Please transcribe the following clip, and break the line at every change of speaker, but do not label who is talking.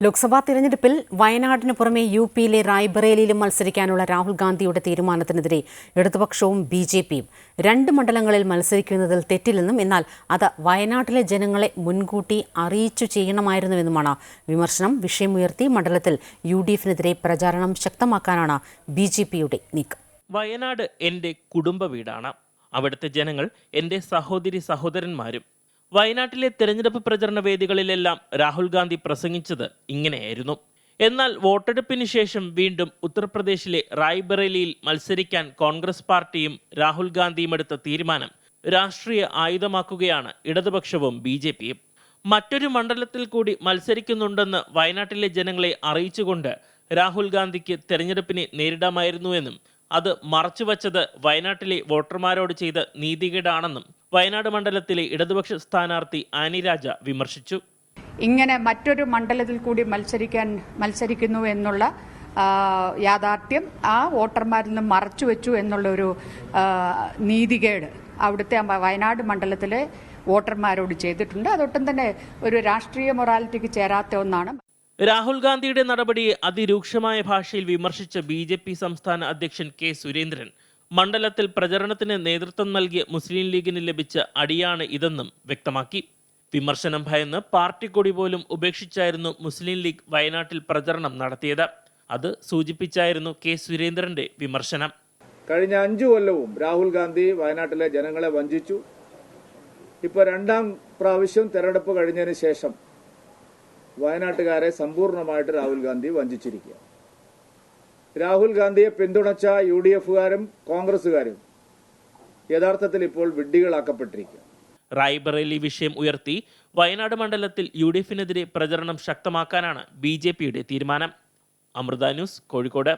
ലോക്സഭാ തിരഞ്ഞെടുപ്പിൽ വയനാടിന് പുറമെ യു പിയിലെ റായ്ബറേലിയിലും മത്സരിക്കാനുള്ള രാഹുൽ ഗാന്ധിയുടെ തീരുമാനത്തിനെതിരെ ഇടതുപക്ഷവും ബി ജെ പിയും രണ്ട് മണ്ഡലങ്ങളിൽ മത്സരിക്കുന്നതിൽ തെറ്റില്ലെന്നും എന്നാൽ അത് വയനാട്ടിലെ ജനങ്ങളെ മുൻകൂട്ടി അറിയിച്ചു ചെയ്യണമായിരുന്നുവെന്നുമാണ് വിമർശനം. വിഷയമുയർത്തി മണ്ഡലത്തിൽ യു ഡി എഫിനെതിരെ പ്രചാരണം ശക്തമാക്കാനാണ് ബി ജെ പിയുടെ നീക്കം.
വയനാട് എന്റെ കുടുംബ വീടാണ്. അവിടുത്തെ ജനങ്ങൾ എന്റെ സഹോദരി സഹോദരന്മാരും വയനാട്ടിലെ തെരഞ്ഞെടുപ്പ് പ്രചരണ വേദികളിലെല്ലാം രാഹുൽ ഗാന്ധി പ്രസംഗിച്ചത് ഇങ്ങനെയായിരുന്നു. എന്നാൽ വോട്ടെടുപ്പിന് ശേഷം വീണ്ടും ഉത്തർപ്രദേശിലെ റായ്ബറേലിയിൽ മത്സരിക്കാൻ കോൺഗ്രസ് പാർട്ടിയും രാഹുൽ ഗാന്ധിയും എടുത്ത തീരുമാനം രാഷ്ട്രീയ ആയുധമാക്കുകയാണ് ഇടതുപക്ഷവും ബി ജെ പിയും. മറ്റൊരു മണ്ഡലത്തിൽ കൂടി മത്സരിക്കുന്നുണ്ടെന്ന് വയനാട്ടിലെ ജനങ്ങളെ അറിയിച്ചുകൊണ്ട് രാഹുൽ ഗാന്ധിക്ക് തെരഞ്ഞെടുപ്പിനെ നേരിടാമായിരുന്നുവെന്നും അത് മറച്ചുവച്ചത് വയനാട്ടിലെ വോട്ടർമാരോട് ചെയ്ത നീതികേടാണെന്നും വയനാട് മണ്ഡലത്തിലെ ഇടതുപക്ഷ സ്ഥാനാർത്ഥി ആനിരാജ വിമർശിച്ചു.
ഇങ്ങനെ മറ്റൊരു മണ്ഡലത്തിൽ കൂടി മത്സരിക്കാൻ മത്സരിക്കുന്നു എന്നുള്ള യാഥാർത്ഥ്യം ആ വോട്ടർമാരിൽ നിന്ന് മറച്ചു വെച്ചു എന്നുള്ളൊരു നീതികേട് അവിടുത്തെ വയനാട് മണ്ഡലത്തിലെ വോട്ടർമാരോട് ചെയ്തിട്ടുണ്ട്. അതൊട്ടും തന്നെ ഒരു രാഷ്ട്രീയ മൊറാലിറ്റിക്ക് ചേരാത്ത ഒന്നാണ്.
രാഹുൽ ഗാന്ധിയുടെ നടപടിയെ അതിരൂക്ഷമായ ഭാഷയിൽ വിമർശിച്ച ബി ജെ പി സംസ്ഥാന അധ്യക്ഷൻ കെ സുരേന്ദ്രൻ. മണ്ഡലത്തിൽ പ്രചരണത്തിന് നേതൃത്വം നൽകിയ മുസ്ലിം ലീഗിന് ലഭിച്ച അടിയാണ് ഇതെന്നും വ്യക്തമാക്കി. വിമർശനം ഭയന്ന് പാർട്ടി കൊടി പോലും ഉപേക്ഷിച്ചായിരുന്നു മുസ്ലിം ലീഗ് വയനാട്ടിൽ പ്രചരണം നടത്തിയത്. അത് സൂചിപ്പിച്ചായിരുന്നു കെ സുരേന്ദ്രന്റെ വിമർശനം.
കഴിഞ്ഞ അഞ്ചു കൊല്ലവും രാഹുൽ ഗാന്ധി വയനാട്ടിലെ ജനങ്ങളെ വഞ്ചിച്ചു. ഇപ്പോൾ രണ്ടാം പ്രാവശ്യം തെരഞ്ഞെടുപ്പ് കഴിഞ്ഞതിന് ശേഷം വയനാട്ടുകാരെ സമ്പൂർണമായിട്ട് രാഹുൽ ഗാന്ധി വഞ്ചിച്ചിരിക്കുക രാഹുൽ ഗാന്ധിയെ പിന്തുണച്ച യു ഡി എഫുകാരും കോൺഗ്രസുകാരും യഥാർത്ഥത്തിൽ ഇപ്പോൾ വിഡ്ഢികളാക്കപ്പെട്ടിരിക്കുക
റായ്ബറേലി വിഷയം ഉയർത്തി വയനാട് മണ്ഡലത്തിൽ യു ഡി എഫിനെതിരെ പ്രചരണം ശക്തമാക്കാനാണ് ബി ജെ പിയുടെ തീരുമാനം. അമൃത ന്യൂസ് കോഴിക്കോട്.